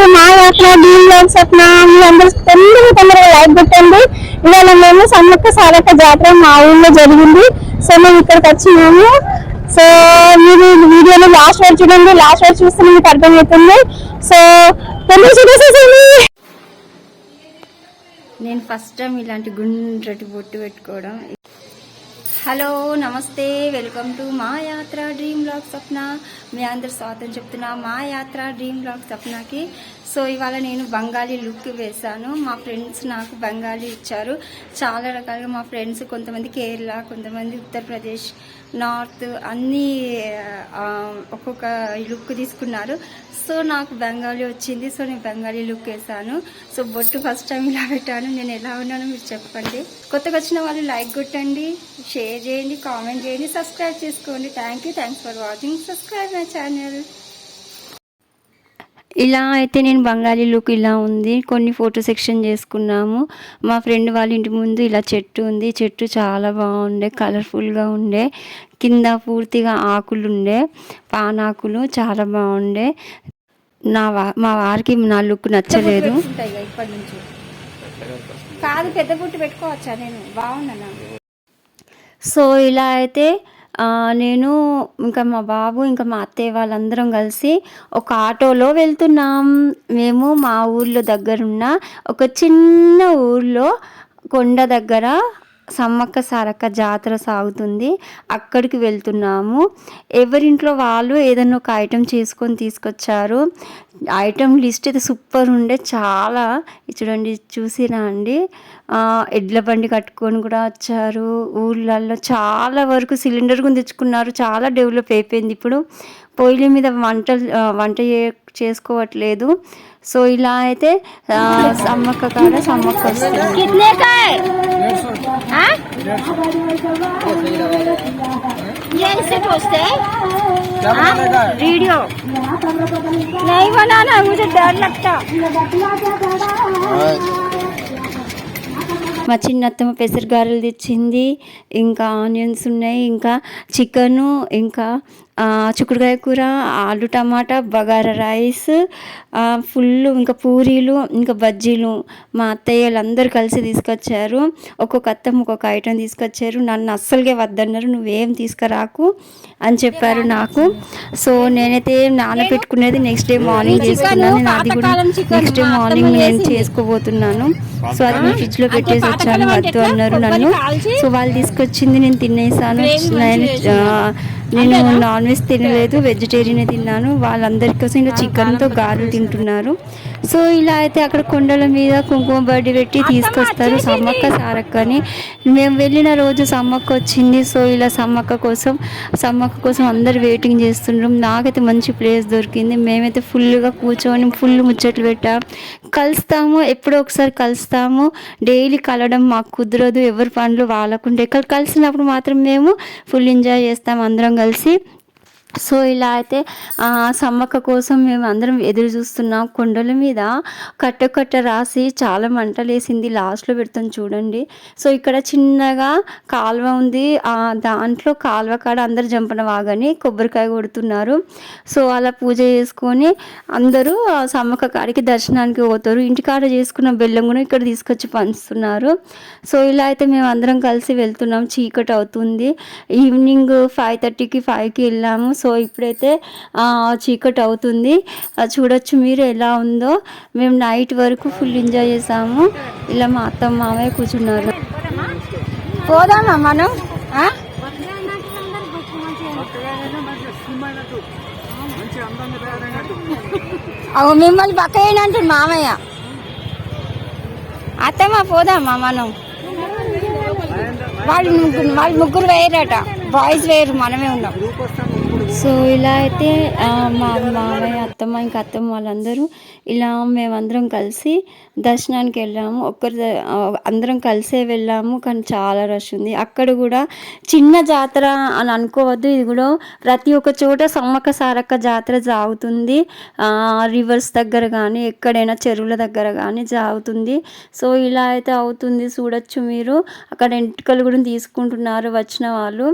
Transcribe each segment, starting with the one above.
To మా యాత్ర dream స్వప్న మీ అందరూ తొందరగా తొందరగా లైక్ పెట్టండి. ఇవాళ మేము సమ్మక్క సారక్క జాతర మా ఊళ్ళో జరిగింది. సో మేము ఇక్కడికి వచ్చినాము. సో మీరు వీడియోని లాస్ట్ వరకు చూడండి. లాస్ట్ వరకు చూస్తే మీకు అర్థమవుతుంది. సో తొందరగా చూసేసేయండి నేను ఫస్ట్ టైం ఇలాంటి గుండ్రటి బొట్టు పెట్టుకోవడం. హలో నమస్తే. వెల్కమ్ టు మా యాత్ర డ్రీమ్ బ్లాగ్ సప్న మీ అందరు స్వాగతం చెప్తున్నా మా యాత్ర డ్రీమ్ బ్లాగ్ సప్నాకి సో ఇవాళ నేను బంగాళీ లుక్ వేశాను. మా ఫ్రెండ్స్ నాకు బంగాళీ ఇచ్చారు. చాలా రకాలుగా మా ఫ్రెండ్స్ కొంతమంది కేరళ కొంతమంది ఉత్తరప్రదేశ్ నార్త్ అన్నీ ఒక్కొక్క లుక్ తీసుకున్నారు. సో నాకు బెంగాలీ వచ్చింది. సో నేను బెంగాలీ లుక్ వేసాను సో బొట్టు ఫస్ట్ టైం ఇలా పెట్టాను. నేను ఎలా ఉన్నానో మీరు చెప్పండి. కొత్తగా వచ్చిన వాళ్ళు లైక్ కొట్టండి షేర్ చేయండి కామెంట్ చేయండి సబ్స్క్రైబ్ చేసుకోండి. Thank you thanks for watching subscribe my channel ఇలా అయితే నేను బంగాళీ లుక్ ఇలా ఉంది. కొన్ని ఫోటో సెక్షన్ చేసుకున్నాము. మా ఫ్రెండ్ వాళ్ళ ఇంటి ముందు ఇలా చెట్టు ఉంది. చెట్టు చాలా బాగుండే కలర్ఫుల్గా ఉండే. కింద పూర్తిగా ఆకులు ఉండే పానాకులు చాలా బాగుండే. నా వా మా వారికి నా లుక్ నచ్చలేదు. కాదు పెద్ద పుట్టు పెట్టుకోవచ్చా నేను? బాగున్నాను సో ఇలా అయితే నేను ఇంకా మా బాబు ఇంకా మా అత్తయ్య వాళ్ళందరం కలిసి ఒక ఆటోలో వెళ్తున్నాం. మేము మా ఊర్లో దగ్గరున్న ఒక చిన్న ఊర్లో కొండ దగ్గర సమ్మక్క సారక్క జాతర సాగుతుంది. అక్కడికి వెళ్తున్నాము. ఎవరింట్లో వాళ్ళు ఏదైనా ఒక ఐటెం చేసుకొని తీసుకొచ్చారు. ఐటెం లిస్ట్ అయితే సూపర్ ఉండే. చాలా చూడండి చూసిరా అండి. ఎడ్ల బండి కట్టుకొని కూడా వచ్చారు. ఊళ్ళల్లో చాలా వరకు సిలిండర్ కొని తెచ్చుకున్నారు. చాలా డెవలప్ అయిపోయింది ఇప్పుడు. పొయ్యిల మీద వంటలు వంట చేసుకోవట్లేదు. సో ఇలా అయితే ఆ, సమ్మక్క కాడ సమ్మక్క వస్తుంది कितने का है हाँ? ये ऐसे पोस्ट है हाँ? वीडियो नहीं बनाना मुझे डर लगता మా చిన్నత్తమ్మ పెసరగారెలు తెచ్చింది ఇంకా ఆనియన్స్ ఉన్నాయి ఇంకా చికెను ఇంకా ఆ, చిక్కుడుకాయ కూర ఆలు టమాటా బగారా రైస్ ఫుల్ ఇంకా పూరీలు ఇంకా బజ్జీలు మా అత్తయ్యలు అందరూ కలిసి తీసుకొచ్చారు. ఒక్కొక్క అత్తమ్మ ఒక్కొక్క ఐటెం తీసుకొచ్చారు. నన్ను అస్సలుగే వద్దన్నారు. నువ్వేం తీసుకురాకు అని చెప్పారు నాకు. సో నేనైతే నానబెట్టుకునేది నెక్స్ట్ డే మార్నింగ్ చేసుకున్నాను. నేను అది కూడా నెక్స్ట్ డే మార్నింగ్ నేను చేసుకోబోతున్నాను. సో అది నేను ఫ్రిడ్జ్లో పెట్టేసి వచ్చాను వద్దు అన్నారు నన్ను. సో వాళ్ళు తీసుకొచ్చింది నేను తినేసాను. నేను నేను నాన్ వెజ్ తినలేదు వెజిటేరియనే తిన్నాను. వాళ్ళందరి కోసం ఇంకా చికెన్తో గారెలు తింటున్నారు. సో ఇలా అయితే అక్కడ కొండల మీద కుంకుమ బడ్డి పెట్టి తీసుకొస్తారు సమ్మక్క సారక్కని. మేము వెళ్ళిన రోజు సమ్మక్క వచ్చింది. సో ఇలా సమ్మక్క కోసం సమ్మక్క కోసం అందరు వెయిటింగ్ చేస్తుండ్రం. నాకైతే మంచి ప్లేస్ దొరికింది. మేమైతే ఫుల్గా కూర్చొని ఫుల్ ముచ్చట్లు పెట్టాం. కలుస్తాము ఎప్పుడో ఒకసారి కలుస్తాము. డైలీ కలవడం మాకు కుదరదు. ఎవరి పనులు వాళ్ళకుంటే ఇక్కడ కలిసినప్పుడు మాత్రం మేము ఫుల్ ఎంజాయ్ చేస్తాం అందరం కలిసి. సో ఇలా అయితే సమ్మక్క కోసం మేము అందరం ఎదురు చూస్తున్నాం కొండల మీద కట్ట కట్ట రాసి చాలా మంటలు వేసింది లాస్ట్లో పెడతాం చూడండి. సో ఇక్కడ చిన్నగా కాలువ ఉంది. ఆ దాంట్లో కాలువ కాడ అందరు జంపన వాగని కొబ్బరికాయ కొడుతున్నారు. సో అలా పూజ చేసుకొని అందరూ ఆ సమ్మక్క కాడికి దర్శనానికి పోతారు. ఇంటికాడ చేసుకున్న బెల్లం కూడా ఇక్కడ తీసుకొచ్చి పంచుతున్నారు. సో ఇలా అయితే మేము అందరం కలిసి వెళ్తున్నాం. చీకటి అవుతుంది. ఈవినింగ్ ఫైవ్ థర్టీకి ఫైవ్కి వెళ్ళాము. సో ఇప్పుడైతే చీకటి అవుతుంది చూడొచ్చు మీరు ఎలా ఉందో. మేము నైట్ వరకు ఫుల్ ఎంజాయ్ చేసాము. ఇలా మా అత్తమ్మ మామయ్య కూర్చున్నారు. పోదామా మనం? అవు మిమ్మల్ని పక్క అంటుంది మామయ్య. అత్తమ్మ పోదామా మనం? వాళ్ళు ముగ్గురు వాళ్ళు ముగ్గురు వేయరట. బాయ్స్ వేరు మనమే ఉన్నాం. సో ఇలా అయితే మా మామయ్య అత్తమ్మ ఇంకా అత్తమ్మ వాళ్ళందరూ ఇలా మేమందరం కలిసి దర్శనానికి వెళ్ళాము. ఒక్కరి అందరం కలిసే వెళ్ళాము కానీ చాలా రష్ ఉంది. అక్కడ కూడా చిన్న జాతర అని అనుకోవద్దు. ఇది కూడా ప్రతి ఒక్క చోట సమ్మక్క సారక్క జాతర జాగుతుంది. రివర్స్ దగ్గర కానీ ఎక్కడైనా చెరువుల దగ్గర కానీ జాగుతుంది. సో ఇలా అయితే అవుతుంది. చూడొచ్చు మీరు. అక్కడ ఎంటుకలు కూడా తీసుకుంటున్నారు వచ్చిన వాళ్ళు.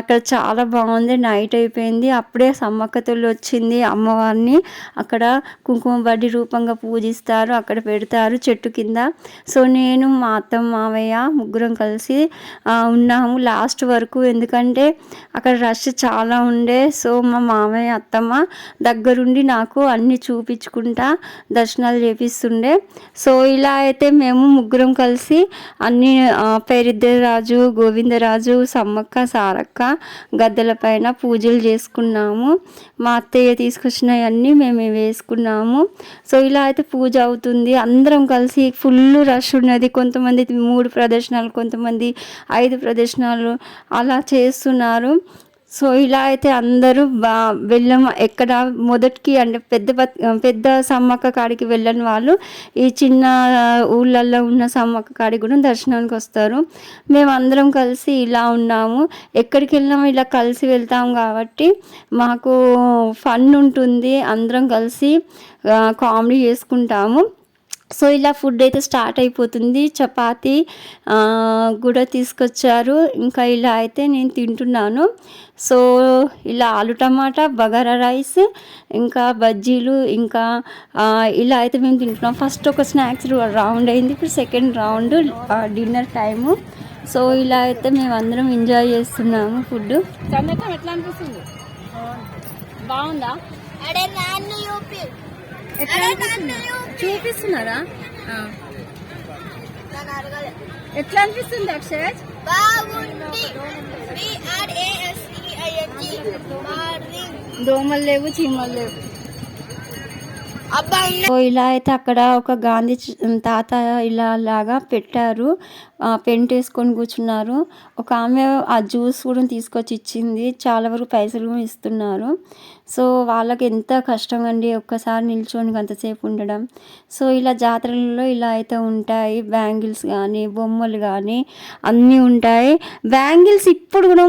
అక్కడ చాలా బాగుంది. నైట్ అయిపోయింది అయిపోయింది. అప్పుడే సమ్మక్క తల్లి వచ్చింది అమ్మవారిని. అక్కడ కుంకుమ బడ్డి రూపంగా పూజిస్తారు అక్కడ పెడతారు చెట్టు కింద. సో నేను మా అత్తమ్మ మావయ్య ముగ్గురం కలిసి ఉన్నాము లాస్ట్ వరకు. ఎందుకంటే అక్కడ రష్ చాలా ఉండే. సో మా మామయ్య అత్తమ్మ దగ్గరుండి నాకు అన్ని చూపించుకుంటా దర్శనాలు చేపిస్తుండే. సో ఇలా అయితే మేము ముగ్గురం కలిసి అన్ని పేరిద్దరాజు గోవిందరాజు సమ్మక్క సారక్క గద్దెల పైన పూజలు చేసుకున్నాము. మా అత్తయ్య తీసుకొచ్చినవన్నీ మేము వేసుకున్నాము. సో ఇలా అయితే పూజ అవుతుంది. అందరం కలిసి ఫుల్ రష్ ఉన్నది. కొంతమంది మూడు ప్రదర్శనలు కొంతమంది ఐదు ప్రదర్శనలు అలా చేస్తున్నారు. సో ఇలా అయితే అందరూ బా వెళ్ళం. ఎక్కడ మొదటికి అంటే పెద్ద పెద్ద సమ్మక్క కాడికి వెళ్ళని వాళ్ళు ఈ చిన్న ఊళ్ళల్లో ఉన్న సమ్మక్క కాడికి కూడా దర్శనానికి వస్తారు. మేము అందరం కలిసి ఇలా ఉన్నాము. ఎక్కడికి వెళ్ళినాము ఇలా కలిసి వెళ్తాం కాబట్టి మాకు ఫన్ ఉంటుంది. అందరం కలిసి కామెడీ చేసుకుంటాము. సో ఇలా ఫుడ్ అయితే స్టార్ట్ అయిపోతుంది. చపాతి ఆ, కూడా తీసుకొచ్చారు. ఇంకా ఇలా అయితే నేను తింటున్నాను. సో ఇలా ఆలు టమాటా బగారా రైస్ ఇంకా బజ్జీలు ఇంకా ఇలా అయితే మేము తింటున్నాం. ఫస్ట్ ఒక స్నాక్స్ రౌండ్ అయింది. ఇప్పుడు second round dinner time so ఇలా అయితే మేము అందరం ఎంజాయ్ చేస్తున్నాము ఫుడ్ ఎట్లా అనిపిస్తుంది? బాగుందా? ఎట్లా చూపిస్తున్నారా? ఎట్లా అనిపిస్తుంది అక్షయ్? దోమలు లేవు చీమలు లేవు. సో ఇలా అయితే అక్కడ ఒక గాంధీ తాత ఇలా లాగా పెట్టారు. ఆ, పెయింట్ వేసుకొని కూర్చున్నారు. ఒక ఆమె ఆ జ్యూస్ కూడా తీసుకొచ్చి ఇచ్చింది. చాలా వరకు పైసలు కూడా ఇస్తున్నారు. సో వాళ్ళకి ఎంత కష్టం అండి ఒక్కసారి నిల్చోనికి అంతసేపు ఉండడం. సో ఇలా జాతరలలో ఇలా అయితే ఉంటాయి. బ్యాంగిల్స్ కానీ బొమ్మలు కానీ అన్నీ ఉంటాయి. బ్యాంగిల్స్ ఇప్పుడు కూడా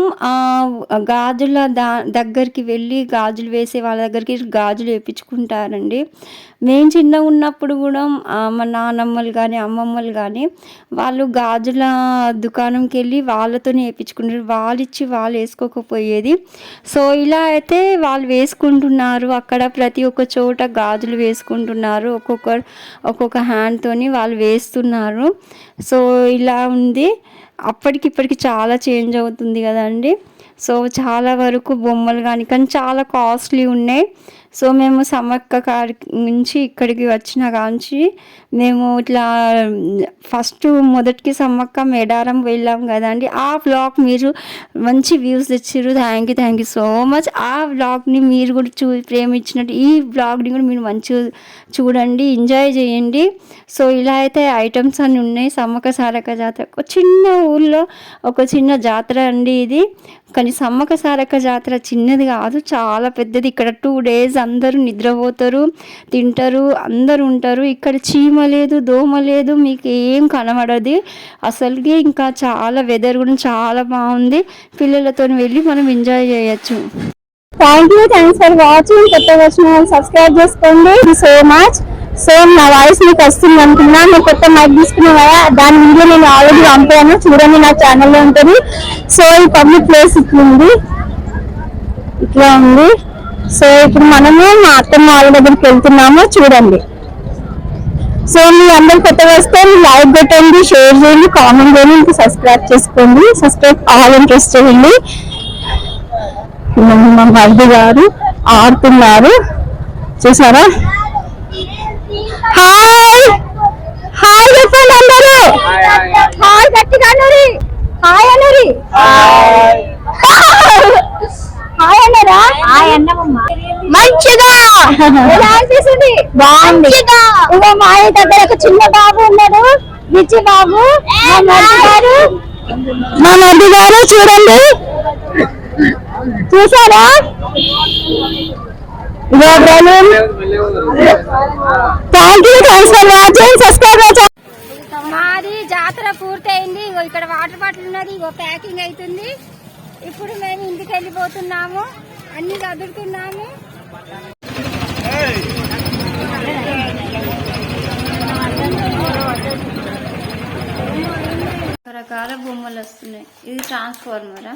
గాజుల దా దగ్గరికి వెళ్ళి గాజులు వేసే వాళ్ళ దగ్గరికి గాజులు వేయించుకుంటారండి మేము చిన్నగా ఉన్నప్పుడు కూడా మా నానమ్మలు కానీ అమ్మమ్మలు కానీ వాళ్ళు గాజుల దుకాణంకి వెళ్ళి వాళ్ళతోనే వేయించుకుంటారు వాళ్ళు ఇచ్చి వాళ్ళు వేసుకోకపోయేది. సో ఇలా అయితే వాళ్ళు వేసుకుంటున్నారు. అక్కడ ప్రతి ఒక్క చోట గాజులు వేసుకుంటున్నారు. ఒక్కొక్క ఒక్కొక్క హ్యాండ్తోని వాళ్ళు వేస్తున్నారు. సో ఇలా ఉంది. అప్పటికి ఇప్పటికి చాలా చేంజ్ అవుతుంది కదండి. సో చాలా వరకు బొమ్మలు కానీ కానీ చాలా కాస్ట్లీ ఉన్నాయి. సో మేము సమ్మక్క కాడి నుంచి ఇక్కడికి వచ్చిన కాంచి మేము ఇట్లా ఫస్ట్ మొదటికి సమ్మక్క మేడారం వెళ్ళాం కదండి ఆ బ్లాగ్ మీరు మంచి వ్యూస్ తెచ్చారు thank you thank you so much ఆ బ్లాగ్ని మీరు కూడా చూ ప్రేమించినట్టు ఈ బ్లాగ్ని కూడా మీరు మంచిగా చూడండి ఎంజాయ్ చేయండి. సో ఇలా అయితే ఐటమ్స్ అన్నీ ఉన్నాయి. సమ్మక్క సారక్క జాతర. ఒక చిన్న ఊళ్ళో ఒక చిన్న జాతర అండి ఇది. కానీ సమ్మక సారక జాతర చిన్నది కాదు చాలా పెద్దది. ఇక్కడ టూ డేస్ అందరూ నిద్రపోతారు తింటారు అందరూ ఉంటారు. ఇక్కడ చీమ లేదు దోమ లేదు మీకు ఏం కనబడదు. అసలుకి ఇంకా చాలా వెదర్ కూడా చాలా బాగుంది. పిల్లలతో వెళ్ళి మనం ఎంజాయ్ చేయొచ్చు. Thank you thanks for watching కొత్త వచ్చిన సబ్స్క్రైబ్ చేసుకోండి. సో మచ్ సో నా వాయిస్ మీకు వస్తుంది అనుకున్నా నేను కొత్త మైక్ తీసుకున్నా కదా దాని వీడియో నేను ఆల్రెడీ పంపాను. చూడండి నా ఛానల్లో ఉంటుంది. సో ఈ పబ్లిక్ ప్లేస్ ఇట్లుంది ఉంది. ఇట్లా ఉంది. సో ఇప్పుడు మనము మా అత్తమ్మ వాళ్ళ దగ్గరికి వెళ్తున్నాము. చూడండి. సో మీ అందరు కొత్తగా వస్తే లైక్ పెట్టండి షేర్ చేయండి కామెంట్ చేయండి ఇంకా సబ్స్క్రైబ్ చేసుకోండి. సబ్స్క్రైబ్ ఆల్ ఇంట్రెస్ట్ చేయండి. మా మరిది గారు ఆడుతున్నారు. చూసారా? హాయ్! హాయ్ చెప్పండి అందరూ! హాయ్ గట్టిగా అనురి హాయ్ అనురి హాయ్. అన్నరా? హాయ్ అన్నమమ్మ. మంచిగా! ఎలా అనిపిస్తుంది? బాగుంది. ఇంకో మా ఆయన దగ్గర ఒక చిన్న బాబు ఉన్నాడు. విచ్చి బాబు మా మరిది గారు. మా మరిది గారు చూడండి. చూసారా? మాది జాతర పూర్తయింది. ఇగో ఇక్కడ వాటర్ బాటిల్ ఉన్నది. ఇగో ప్యాకింగ్ అవుతుంది ఇప్పుడు మేము ఇంటికి వెళ్ళిపోతున్నాము. అన్ని చదువుతున్నాము. రకరకాల బొమ్మలు వస్తున్నాయి. ఇది ట్రాన్స్ఫార్మరా